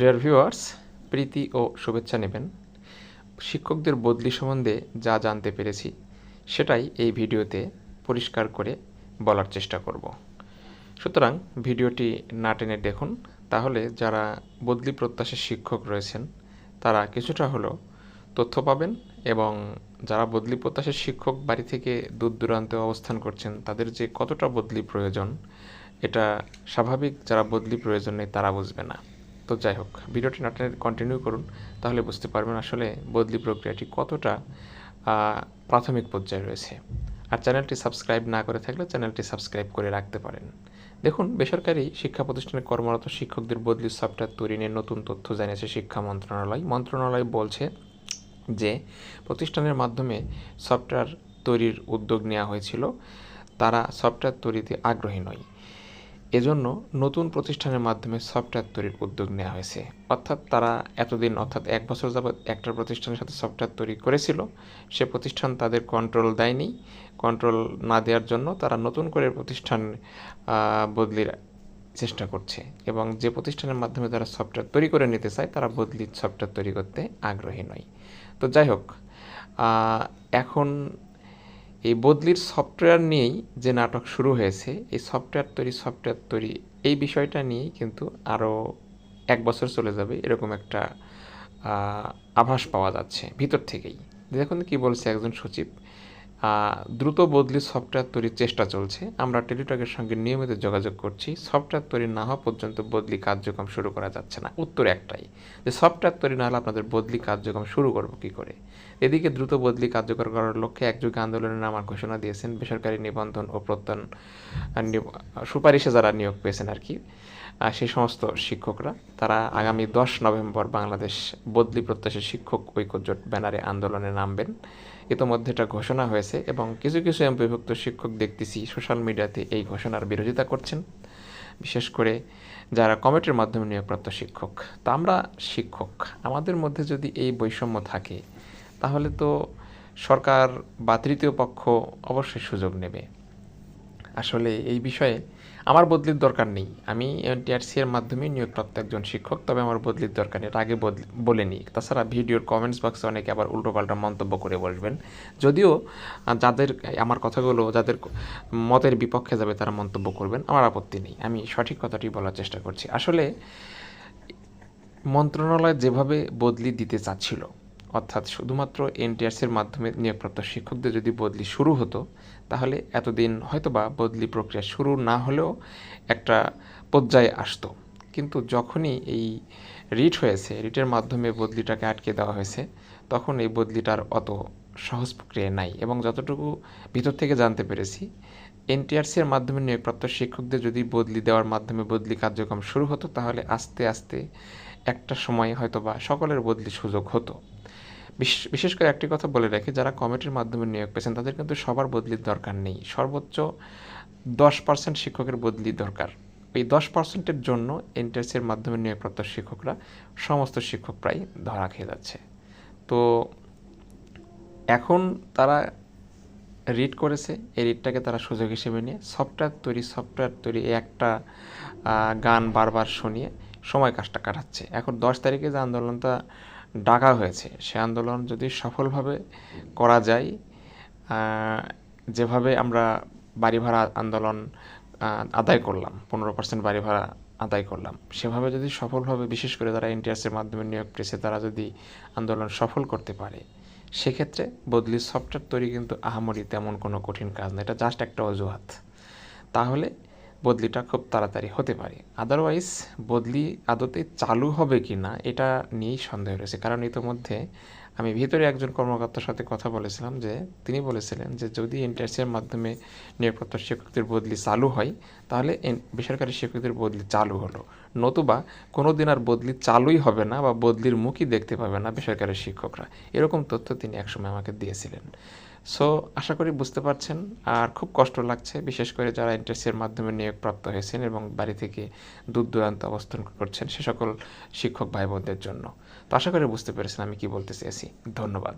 Dear viewers প্রীতি ও শুভেচ্ছা নেবেন। শিক্ষকদের বদলি সম্বন্ধে যা জানতে পেরেছি, সেটাই এই ভিডিওতে পরিষ্কার করে বলার চেষ্টা করব। সুতরাং ভিডিওটি না টেনে দেখুন। তাহলে যারা বদলি প্রত্যাশী শিক্ষক রয়েছেন, তারা কিছুটা হলেও তথ্য পাবেন এবং যারা বদলি প্রত্যাশী শিক্ষক বাড়ি থেকে দূর দূরান্তে অবস্থান করছেন, তাদের যে কতটা বদলি প্রয়োজন, এটা স্বাভাবিক, যারা বদলি প্রয়োজন নেই তারা বুঝবে না। তো যাই হোক, ভিডিওটি নাটনে কন্টিনিউ করুন, তাহলে বুঝতে পারবেন আসলে বদলি প্রক্রিয়াটি কতটা প্রাথমিক পর্যায়ে রয়েছে। আর চ্যানেলটি সাবস্ক্রাইব না করে থাকলে চ্যানেলটি সাবস্ক্রাইব করে রাখতে পারেন। দেখুন, বেসরকারি শিক্ষা প্রতিষ্ঠানে কর্মরত শিক্ষকদের বদলি সফটওয়্যার তৈরি নিয়ে নতুন তথ্য জানিয়েছে শিক্ষা মন্ত্রণালয়। মন্ত্রণালয় বলছে যে, প্রতিষ্ঠানের মাধ্যমে সফটওয়্যার তৈরির উদ্যোগ নেওয়া হয়েছিল। তারা সফটওয়্যার তৈরিতে আগ্রহী নয়। এজন্য নতুন প্রতিষ্ঠানের মাধ্যমে সফটওয়্যার তৈরির উদ্যোগ নেওয়া হয়েছে। অর্থাৎ তারা এতদিন, অর্থাৎ এক বছর যাবৎ একটা প্রতিষ্ঠানের সাথে সফটওয়্যার তৈরি করেছিল। সে প্রতিষ্ঠান তাদের কন্ট্রোল দেয়নি। কন্ট্রোল না দেওয়ার জন্য তারা নতুন করে প্রতিষ্ঠান বদলির চেষ্টা করছে এবং যে প্রতিষ্ঠানের মাধ্যমে তারা সফটওয়্যার তৈরি করে নিতে চায়, তারা বদলি সফটওয়্যার তৈরি করতে আগ্রহী নয়। তো যাই হোক এখন এই বদলির সফটওয়্যার নিয়েই যে নাটক শুরু হয়েছে, এই সফটওয়্যার তৈরি সফটওয়্যার তৈরি, এই বিষয়টা নিয়েই কিন্তু আরও এক বছর চলে যাবে এরকম একটা আভাস পাওয়া যাচ্ছে ভিতর থেকেই। দেখুন কি বলছে একজন সচিব। দ্রুত বদলি সফটওয়্যার তৈরির চেষ্টা চলছে। আমরা টেলিটকের সঙ্গে নিয়মিত যোগাযোগ করছি। সফটওয়্যার তৈরি না হওয়া পর্যন্ত বদলি কার্যক্রম শুরু করা যাচ্ছে না। উত্তর একটাই, যে সফটওয়্যার তৈরি না হলে আপনাদের বদলি কার্যক্রম শুরু করব কী করে? এদিকে দ্রুত বদলি কার্যকর করার লক্ষ্যে একযোগে আন্দোলনের নামার ঘোষণা দিয়েছেন বেসরকারি নিবন্ধন ও প্রত্যয়ন সুপারিশে যারা নিয়োগ পেয়েছেন আর কি সেই সমস্ত শিক্ষকরা, তারা আগামী দশ নভেম্বর বাংলাদেশ বদলি প্রত্যাশী শিক্ষক ঐক্যজোট ব্যানারে আন্দোলনে নামবেন। ইতোমধ্যে এটা ঘোষণা হয়েছে এবং কিছু কিছু এমপিভুক্ত শিক্ষক দেখতেছি সোশ্যাল মিডিয়াতে এই ঘোষণার বিরোধিতা করছেন, বিশেষ করে যারা কমিটির মাধ্যমে নিয়োগপ্রাপ্ত শিক্ষক। তা আমরা শিক্ষক, আমাদের মধ্যে যদি এই বৈষম্য থাকে, তাহলে তো সরকার বা তৃতীয় পক্ষ অবশ্যই সুযোগ নেবে। আসলে এই বিষয়ে আমার বদলির দরকার নেই। আমি এনটিআরসি এর মাধ্যমে নিয়োগপ্রাপ্ত একজন শিক্ষক, তবে আমার বদলির দরকার নেই। আগে বলে নিই। তাছাড়া ভিডিওর কমেন্টস বক্সে অনেকে আবার উল্টোপাল্টা মন্তব্য করে বসবেন। যদিও যাদের, আমার কথাগুলো যাদের মতের বিপক্ষে যাবে তারা মন্তব্য করবেন, আমার আপত্তি নেই। আমি সঠিক কথাটি বলার চেষ্টা করছি। আসলে মন্ত্রণালয় যেভাবে বদলি দিতে চাচ্ছিল অর্থাৎ শুধুমাত্র এনটিআরসির মাধ্যমে নিয়োগপ্রাপ্ত শিক্ষকদের যদি বদলি শুরু হতো, তাহলে এতদিন হয়তোবা বদলি প্রক্রিয়া শুরু না হলেও একটা পর্যায়ে আসতো। কিন্তু যখনই এই রিট হয়েছে রিটের মাধ্যমে বদলিটাকে আটকে দেওয়া হয়েছে, তখন এই বদলিটার অত সহজ প্রক্রিয়া নাই। এবং যতটুকু ভিতর থেকে জানতে পেরেছি, এনটিআরসি এর মাধ্যমে নিয়োগপ্রাপ্ত শিক্ষকদের যদি বদলি দেওয়ার মাধ্যমে বদলি কার্যক্রম শুরু হতো, তাহলে আস্তে আস্তে একটা সময় হয়তোবা সকলের বদলি সুযোগ হতো। বিশেষ করে একটি কথা বলে রাখি, যারা কমিটির মাধ্যমে নিয়োগ পেয়েছেন, তাদের কিন্তু সবার বদলির দরকার নেই। সর্বোচ্চ দশ পার্সেন্ট শিক্ষকের বদলি দরকার। এই দশ পার্সেন্টের জন্য এনটিএসের মাধ্যমে নিয়োগপ্রাপ্ত শিক্ষকরা সমস্ত শিক্ষক প্রায় ধরা খেয়ে যাচ্ছে। তো এখন তারা রিড করেছে, এই রিডটাকে তারা সুযোগ হিসেবে নিয়ে সফটওয়্যার তৈরি সফটওয়্যার তৈরি একটা গান বারবার শুনিয়ে সময় কাজটা কাটাচ্ছে। এখন দশ তারিখে যে আন্দোলনটা ডাকা হয়েছে। সে আন্দোলন যদি সফলভাবে করা যায় যেভাবে আমরা বাড়ি ভাড়া আন্দোলন আদায় করলাম, পনেরো পার্সেন্ট বাড়ি ভাড়া আদায় করলাম, সেভাবে যদি সফলভাবে, বিশেষ করে যারা এনটিআরসির মাধ্যমে নিয়োগ পেয়েছে, তারা যদি আন্দোলন সফল করতে পারে, সেক্ষেত্রে বদলি সফটওয়্যার তৈরি কিন্তু আহামরি তেমন কোনো কঠিন কাজ না। এটা জাস্ট একটা অজুহাত। তাহলে বদলিটা খুব তাড়াতাড়ি হতে পারে। আদারওয়াইজ বদলি আদতে চালু হবে কি না এটা নিয়েই সন্দেহ রয়েছে। কারণ ইতোমধ্যে আমি ভিতরে একজন কর্মকর্তার সাথে কথা বলেছিলাম যে, তিনি বলেছিলেন যে, যদি এনটিআরসির মাধ্যমে নিরাপত্তা শিক্ষকদের বদলি চালু হয়, তাহলে বেসরকারি শিক্ষকদের বদলি চালু হলো। নতুবা কোনো দিন আর বদলি চালুই হবে না বা বদলির মুখই দেখতে পাবে না বেসরকারি শিক্ষকরা। এরকম তথ্য তিনি একসময় আমাকে দিয়েছিলেন। সো আশা করি বুঝতে পারছেন। আর খুব কষ্ট লাগছে, বিশেষ করে যারা ইন্টারসির মাধ্যমে নিয়োগপ্রাপ্ত হয়েছেন এবং বাড়ি থেকে দূর দূরান্ত অবস্থান করছেন সে সকল শিক্ষক ভাই বোনদের জন্য। তো আশা করি বুঝতে পেরেছেন আমি কি বলতে চেয়েছি। ধন্যবাদ।